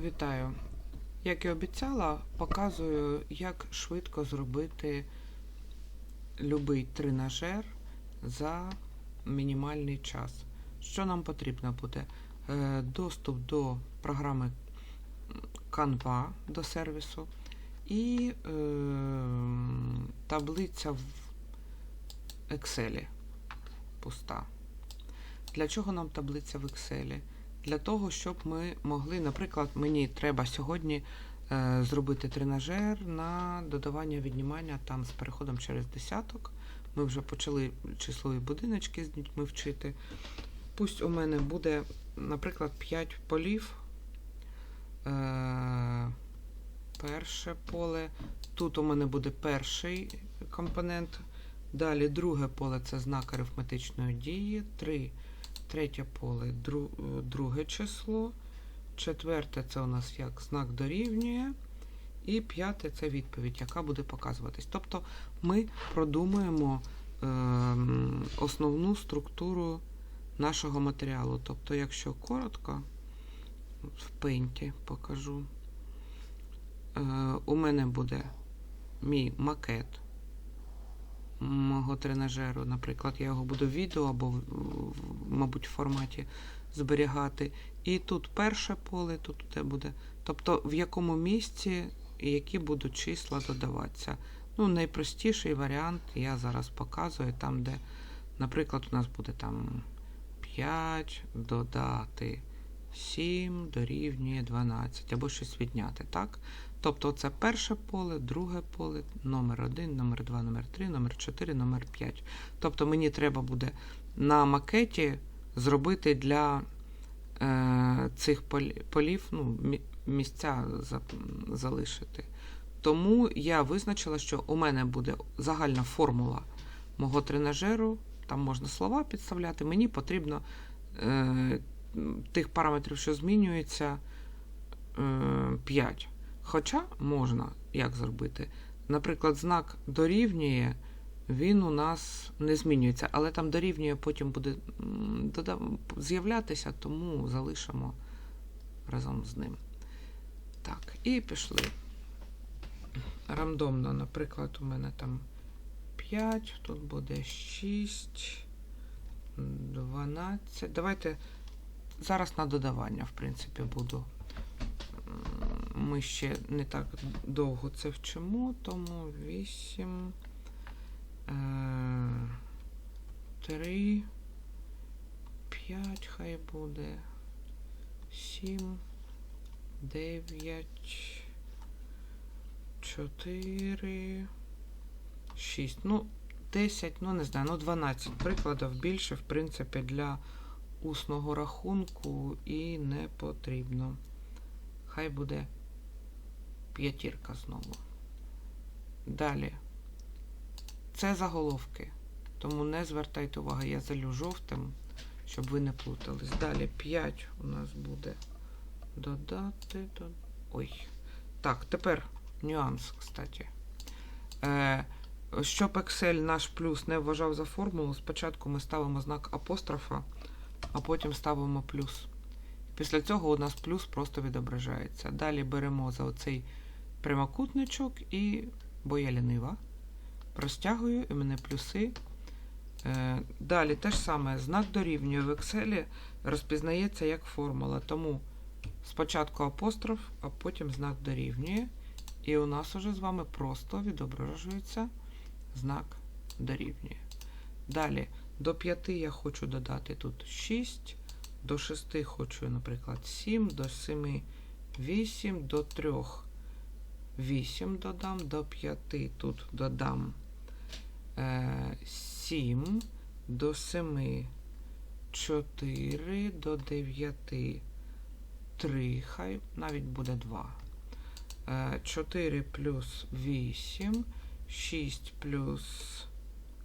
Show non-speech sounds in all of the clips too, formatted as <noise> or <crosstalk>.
Вітаю. Як і обіцяла, показую, як швидко зробити любий тренажер за мінімальний час. Що нам потрібно буде? Е, Доступ до програми Canva до сервісу і е, таблиця в Excel пуста. Для чого нам таблиця в Excel? Для того, щоб ми могли, наприклад, мені треба сьогодні е, зробити тренажер на додавання віднімання там з переходом через десяток. Ми вже почали числові будиночки з дітьми вчити. Пусть у мене буде, наприклад, 5 полів. Е, перше поле. Тут у мене буде перший компонент. Далі друге поле це знак арифметичної дії. 3 Третє поле дру, друге число. Четверте це у нас як знак дорівнює. І п'яте це відповідь, яка буде показуватись. Тобто ми продумуємо е, основну структуру нашого матеріалу. Тобто, якщо коротко, в пейнті покажу, е, у мене буде мій макет мого тренажеру. Наприклад, я його буду в відео або, мабуть, в форматі зберігати. І тут перше поле, тут де буде. Тобто, в якому місці які будуть числа додаватися. Ну, найпростіший варіант я зараз показую, там, де, наприклад, у нас буде там 5 додати 7 дорівнює 12, або щось відняти, так? Тобто це перше поле, друге поле, номер 1, номер 2, номер 3, номер 4, номер 5. Тобто мені треба буде на макеті зробити для е, цих полі- полів ну, місця за, залишити. Тому я визначила, що у мене буде загальна формула мого тренажеру, там можна слова підставляти. Мені потрібно е, тих параметрів, що змінюються, е, 5. Хоча можна як зробити. Наприклад, знак дорівнює, він у нас не змінюється, але там дорівнює потім буде з'являтися, тому залишимо разом з ним. Так, і пішли. Рандомно, наприклад, у мене там 5, тут буде 6, 12. Давайте зараз на додавання, в принципі, буду. Ми ще не так довго це вчимо, тому 8, 3, 5 хай буде, 7, 9, 4, 6. Ну, 10, ну не знаю, ну 12 прикладів більше, в принципі, для усного рахунку і не потрібно. Хай буде п'ятірка знову. Далі. Це заголовки. Тому не звертайте уваги, я залю жовтим, щоб ви не плутались. Далі 5 у нас буде додати. До... Ой. Так, тепер нюанс, кстати. Е, щоб Excel наш плюс не вважав за формулу, спочатку ми ставимо знак апострофа, а потім ставимо плюс. Після цього у нас плюс просто відображається. Далі беремо за оцей прямокутничок і, бо я лінива, простягую і мене плюси. Е, Далі те ж саме, знак дорівнює в Excel розпізнається як формула. Тому спочатку апостроф, а потім знак дорівнює. І у нас уже з вами просто відображується знак дорівнює. Далі до 5 я хочу додати тут 6. До 6 хочу, наприклад, 7, до 7 8, до 3 8 додам, до 5 тут додам е, 7, до 7 4, до 9 3, хай навіть буде 2. Е, 4 плюс 8, 6 плюс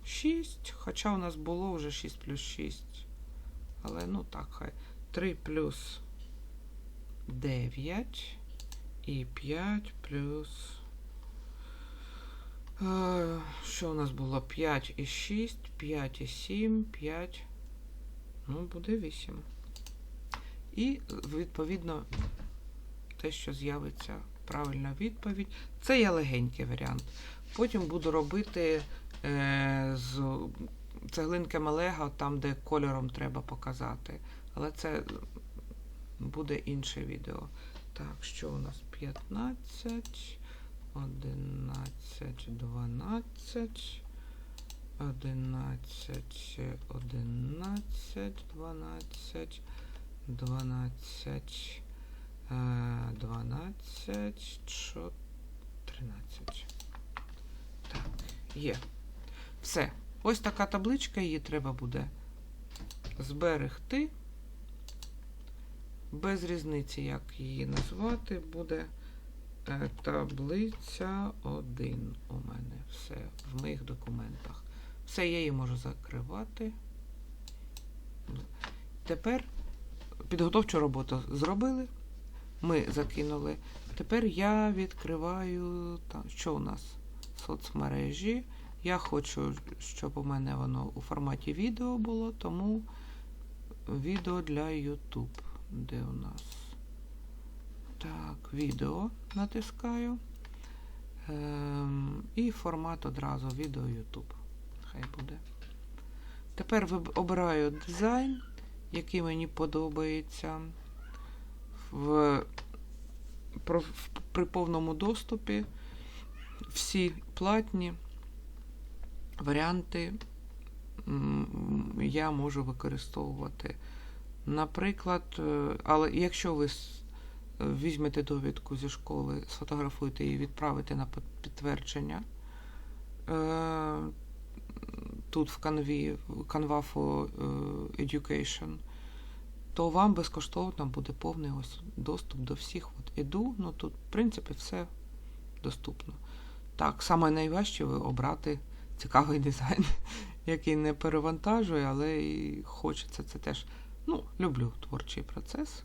6, хоча у нас було вже 6 плюс 6. Але ну так, хай. 3 плюс 9 і 5 плюс. Е, Що у нас було? 5 і 6, 5 і 7, 5. Ну, буде 8. І, відповідно, те, що з'явиться правильна відповідь. Це є легенький варіант. Потім буду робити е, з цеглинками Лего, там, де кольором треба показати. Але це буде інше відео. Так, що у нас 15, 11, 12, 11, 11, 12, 12, е, 12, 13. Так, є. Все. Ось така табличка, її треба буде зберегти. Без різниці, як її назвати, буде е, таблиця 1 у мене. Все в моїх документах. Все, я її можу закривати. Тепер підготовчу роботу зробили. Ми закинули. Тепер я відкриваю там, що у нас? Соцмережі. Я хочу, щоб у мене воно у форматі відео було, тому відео для YouTube. Де у нас? Так, відео натискаю. Ем, і формат одразу відео YouTube. Хай буде. Тепер обираю дизайн, який мені подобається. В, про- в- при повному доступі всі платні варіанти я можу використовувати. Наприклад, е, але якщо ви візьмете довідку зі школи, сфотографуєте і відправите на підтвердження, е, тут в Canva, Canva for е, Education, то вам безкоштовно буде повний ось доступ до всіх. От іду, ну тут, в принципі, все доступно. Так, саме найважче ви обрати цікавий <laughs> дизайн, який не перевантажує, але і хочеться це теж. Ну, люблю творчий процес.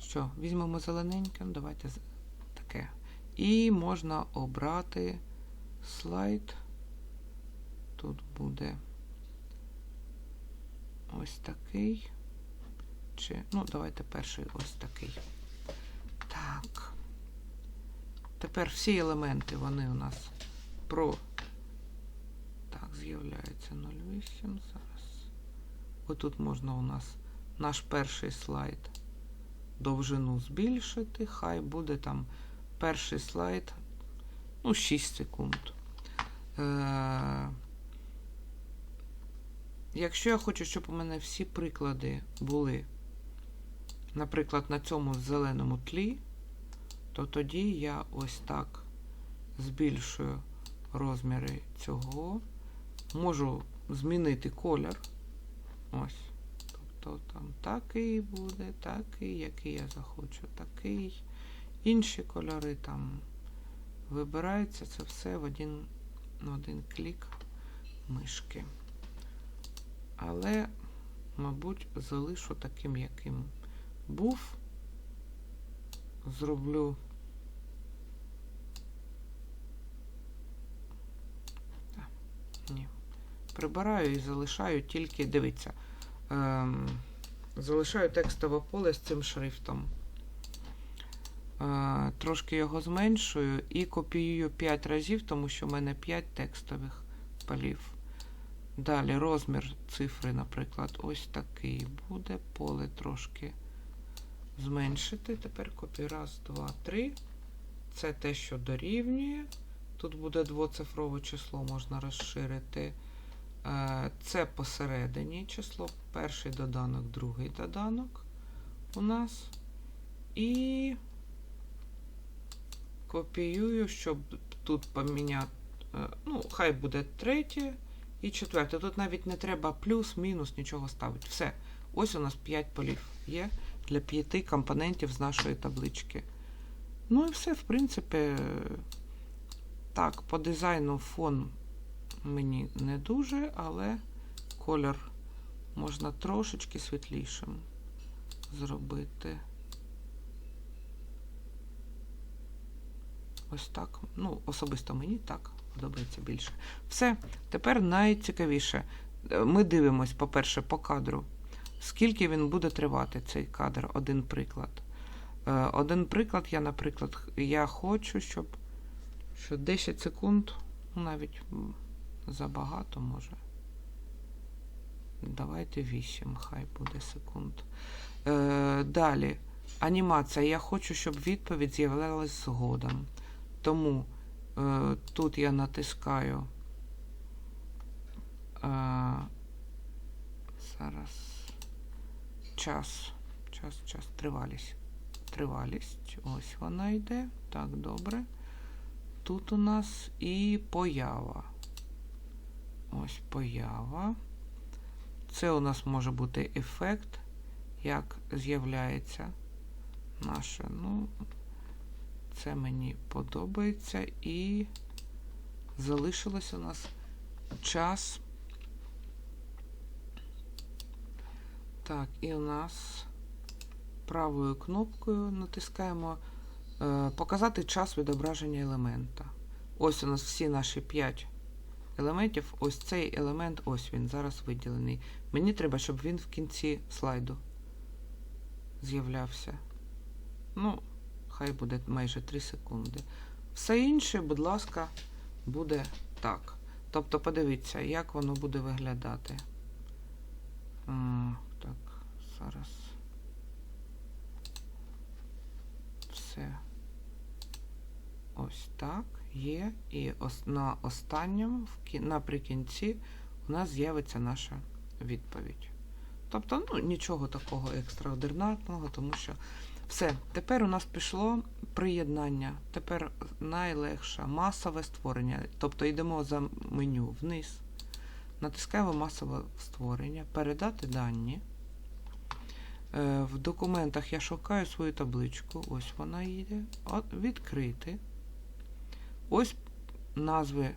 Що, візьмемо зелененьке, ну, давайте таке. І можна обрати слайд. Тут буде ось такий. Чи, ну, давайте перший ось такий. Так. Тепер всі елементи, вони у нас про. Так, з'являється 08 зараз. Отут можна у нас наш перший слайд довжину збільшити. Хай буде там перший слайд, ну, 6 секунд. Е- Якщо я хочу, щоб у мене всі приклади були, наприклад, на цьому зеленому тлі, то тоді я ось так збільшую розміри цього. Можу змінити колір. Ось. Тобто там такий буде, такий, який я захочу, такий. Інші кольори там вибираються. Це все в один, в один клік мишки. Але, мабуть, залишу таким, яким був. Зроблю. Так, ні. Прибираю і залишаю тільки, дивіться, ем, залишаю текстове поле з цим шрифтом. Е, трошки його зменшую і копіюю 5 разів, тому що в мене 5 текстових полів. Далі розмір цифри, наприклад, ось такий буде. Поле трошки зменшити. Тепер копію. Раз, два, три. Це те, що дорівнює. Тут буде двоцифрове число, можна розширити. Е, Це посередині число. Перший доданок, другий доданок у нас. І копіюю, щоб тут поміняти. е, Ну, хай буде третє. І четверте. Тут навіть не треба плюс, мінус, нічого ставити. Все. Ось у нас 5 полів є для 5 компонентів з нашої таблички. Ну і все, в принципі, так, по дизайну фон мені не дуже, але колір можна трошечки світлішим зробити. Ось так. Ну, особисто мені так подобається більше. Все, тепер найцікавіше. Е, Ми дивимось, по-перше, по кадру. Скільки він буде тривати, цей кадр, один приклад. Е, один приклад, я, наприклад, я хочу, щоб що 10 секунд, ну навіть забагато може. Давайте 8, хай буде секунд. Е, далі. Анімація. Я хочу, щоб відповідь з'являлась згодом. Тому е, тут я натискаю. Е, зараз. Час. Час, час. Тривалість. Тривалість. Ось вона йде. Так, добре. Тут у нас і поява. Ось поява. Це у нас може бути ефект, як з'являється наше. Ну, це мені подобається. І залишилось у нас час. Так, і у нас правою кнопкою натискаємо е, показати час відображення елемента. Ось у нас всі наші 5 елементів. Ось цей елемент, ось він зараз виділений. Мені треба, щоб він в кінці слайду з'являвся. Ну, хай буде майже 3 секунди. Все інше, будь ласка, буде так. Тобто, подивіться, як воно буде виглядати. Так, зараз. Все. Ось так є. І на останньому, наприкінці, у нас з'явиться наша відповідь. Тобто, ну, нічого такого екстраординарного, тому що все. Тепер у нас пішло приєднання. Тепер найлегше масове створення. Тобто йдемо за меню вниз, натискаємо масове створення, передати дані. Е, В документах я шукаю свою табличку. Ось вона йде. От, відкрити. Ось назви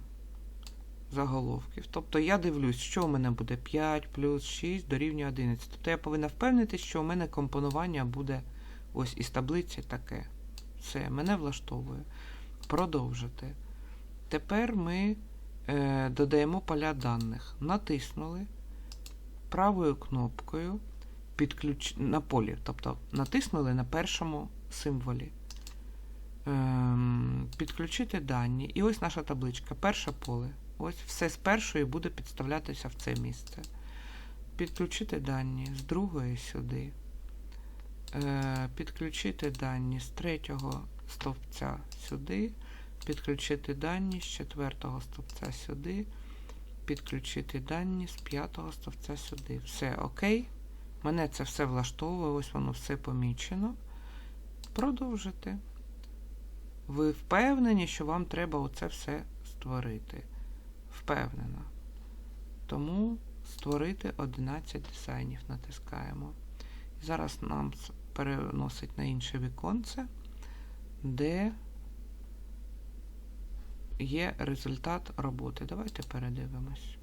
заголовків. Тобто я дивлюсь, що у мене буде 5 плюс 6 дорівнює 11. Тобто я повинна впевнитися, що у мене компонування буде ось із таблиці таке. Все, мене влаштовує. Продовжити. Тепер ми е, додаємо поля даних. Натиснули правою кнопкою підключ... на полі, тобто натиснули на першому символі. Ем, підключити дані. І ось наша табличка. Перше поле. Ось все з першої буде підставлятися в це місце. Підключити дані з другої сюди. Е, підключити дані з третього стовпця сюди. Підключити дані з четвертого стовпця сюди. Підключити дані з п'ятого стовпця сюди. Все окей. Мене це все влаштовує, ось воно все помічено. Продовжити. Ви впевнені, що вам треба оце все створити. Впевнена. Тому створити 11 дизайнів натискаємо. І зараз нам переносить на інше віконце, де є результат роботи. Давайте передивимось.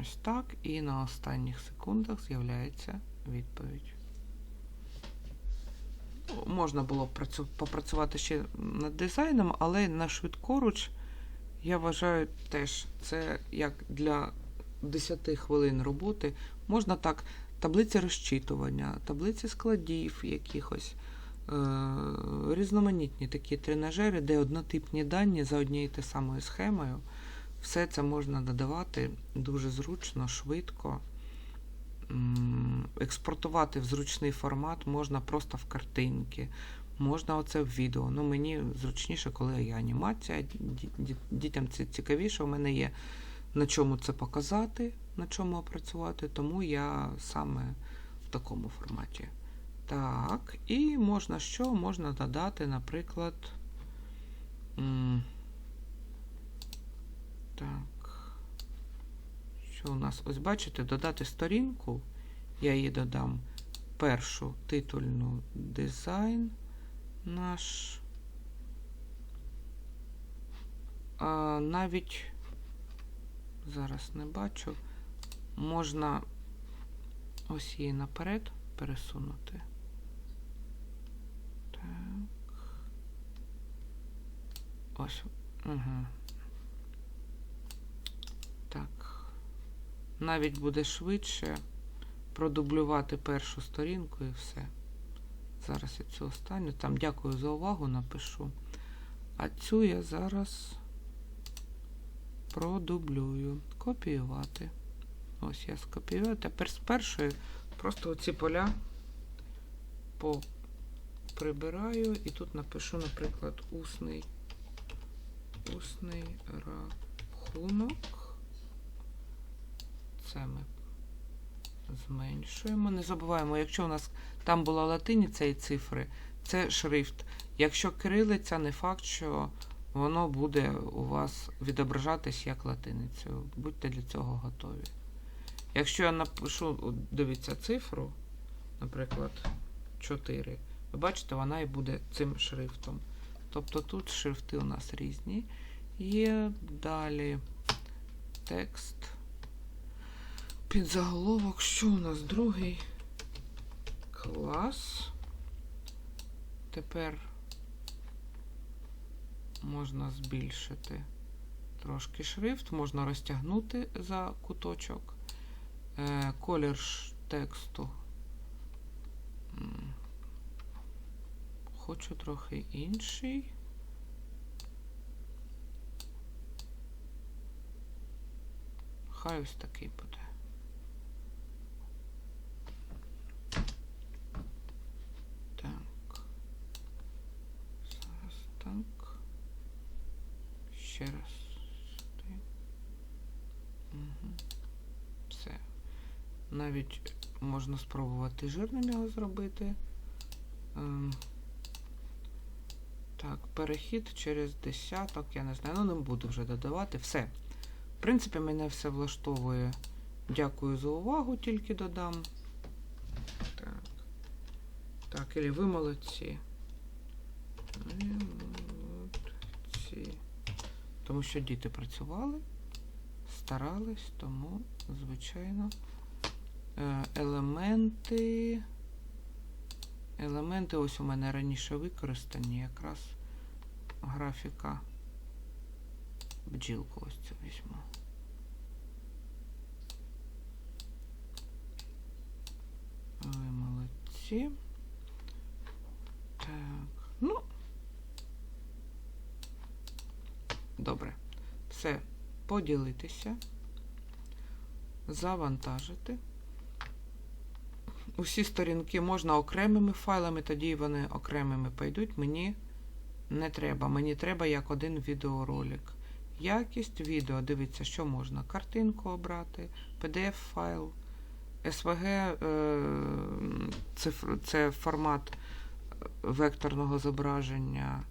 Ось так. І на останніх секундах з'являється відповідь. Можна було попрацювати ще над дизайном, але на швидкоруч, я вважаю, теж це як для 10 хвилин роботи. Можна так, таблиці розчитування, таблиці складів якихось, е- різноманітні такі тренажери, де однотипні дані за однією те самою схемою. Все це можна додавати дуже зручно, швидко. Експортувати в зручний формат можна просто в картинки, можна оце в відео. Ну, мені зручніше, коли є анімація. Ді- ді- Дітям це цікавіше. У мене є на чому це показати, на чому опрацювати, тому я саме в такому форматі. Так, і можна що? Можна додати, наприклад. Так. Що у нас? Ось бачите, додати сторінку. Я її додам першу титульну дизайн наш. А, навіть зараз не бачу. Можна ось її наперед пересунути. Так. Ось. Угу. Так. Навіть буде швидше. продублювати першу сторінку і все. Зараз я цю останню. Там дякую за увагу, напишу. А цю я зараз продублюю. Копіювати. Ось я скопіюю. Тепер з першої просто оці поля прибираю і тут напишу, наприклад, усний, усний рахунок. Це ми зменшуємо. Не забуваємо, якщо у нас там була латиниця і цифри, це шрифт. Якщо кирилиця, не факт, що воно буде у вас відображатись як латиницею. Будьте для цього готові. Якщо я напишу, дивіться, цифру, наприклад, 4, ви бачите, вона і буде цим шрифтом. Тобто тут шрифти у нас різні. Є далі текст. Підзаголовок, що у нас другий клас. Тепер можна збільшити трошки шрифт, можна розтягнути за куточок. Е, колір тексту. Хочу трохи інший. Хай ось такий буде. Так. Зараз так. Ще раз. Сюди. Угу. Все. Навіть можна спробувати жирним його зробити. Ем. Так, перехід через десяток, я не знаю, ну не буду вже додавати. Все. В принципі, мене все влаштовує. Дякую за увагу, тільки додам. Так. Так, Ілі, ви молодці. Ви молодці. Тому що діти працювали, старались, тому, звичайно, елементи. Елементи ось у мене раніше використані, якраз графіка бджілку ось цю візьму. Ви молодці. Так, ну. Добре. Все. Поділитися. Завантажити. Усі сторінки можна окремими файлами, тоді вони окремими пойдуть. Мені не треба. Мені треба як один відеоролик. Якість відео. Дивіться, що можна. Картинку обрати, PDF-файл, SVG е, це формат векторного зображення.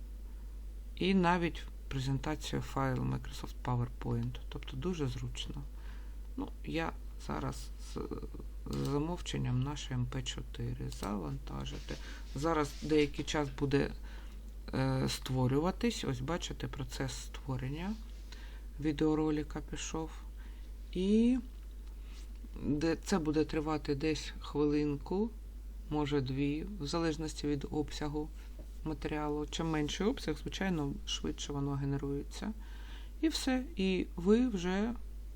І навіть презентацію файлу Microsoft PowerPoint. Тобто дуже зручно. Ну, я зараз замовченням наше MP4 завантажити. Зараз деякий час буде е, створюватись. Ось бачите, процес створення відеоролика пішов. І де це буде тривати десь хвилинку, може дві, в залежності від обсягу матеріалу. Чим менший обсяг, звичайно, швидше воно генерується. І все. І ви вже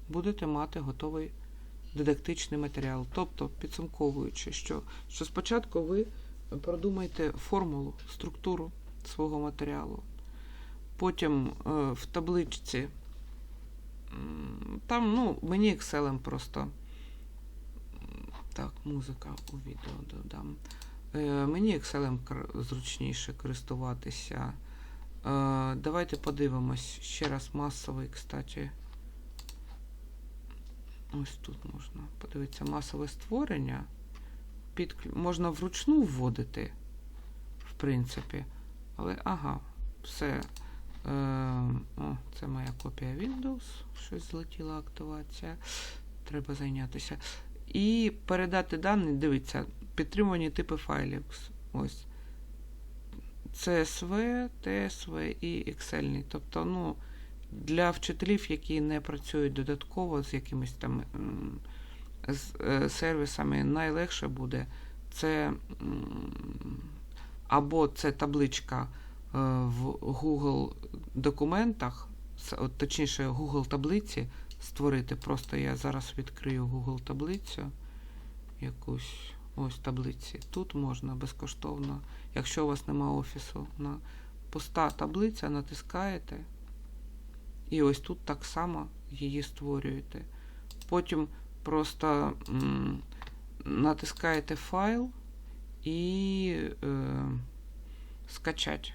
будете мати готовий дидактичний матеріал. Тобто, підсумковуючи, що, що спочатку ви продумайте формулу, структуру свого матеріалу. Потім е, в табличці, там, ну, мені Excel просто. Так, музика у відео додам. Е, мені Excel зручніше користуватися. Е, давайте подивимось ще раз масовий, кстати. Ось тут можна подивитися масове створення. Під, можна вручну вводити, в принципі. Але, ага, все. Е, о, це моя копія Windows. Щось злетіла активація. Треба зайнятися. І передати дані, дивіться, підтримувані типи файлів. Ось. CSV, TSV і Excel. Тобто, ну. Для вчителів, які не працюють додатково з якимись там з, е, сервісами, найлегше буде це або це табличка е, в Google документах, точніше, Google таблиці створити. Просто я зараз відкрию Google таблицю якусь ось таблиці. Тут можна безкоштовно, якщо у вас немає офісу, на пуста таблиця натискаєте. І ось тут так само її створюєте. Потім просто м, натискаєте файл і е, скачать.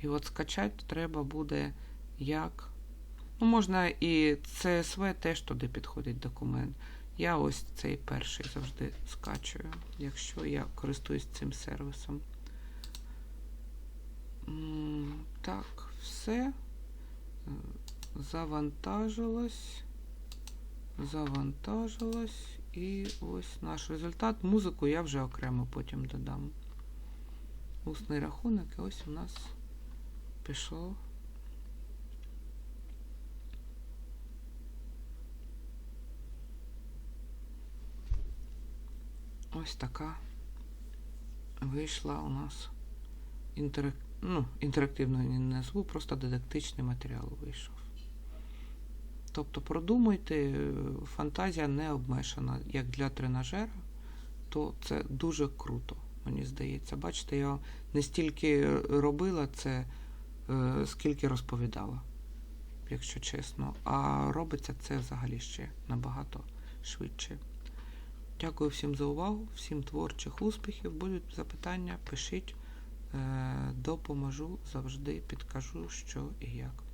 І от скачати треба буде як. Ну, можна і CSV теж туди підходить документ. Я ось цей перший завжди скачую, якщо я користуюсь цим сервісом. Так, все. Завантажилось. Завантажилось. І ось наш результат. Музику я вже окремо потім додам. Усний рахунок, і ось у нас пішло. Ось така вийшла у нас інтерак... ну, інтерактивно не назву, просто дидактичний матеріал вийшов. Тобто продумуйте, е, фантазія не обмежена як для тренажера, то це дуже круто, мені здається. Бачите, я не стільки робила це, е, скільки розповідала, якщо чесно. А робиться це взагалі ще набагато швидше. Дякую всім за увагу, всім творчих успіхів. Будуть запитання, пишіть, допоможу завжди, підкажу, що і як.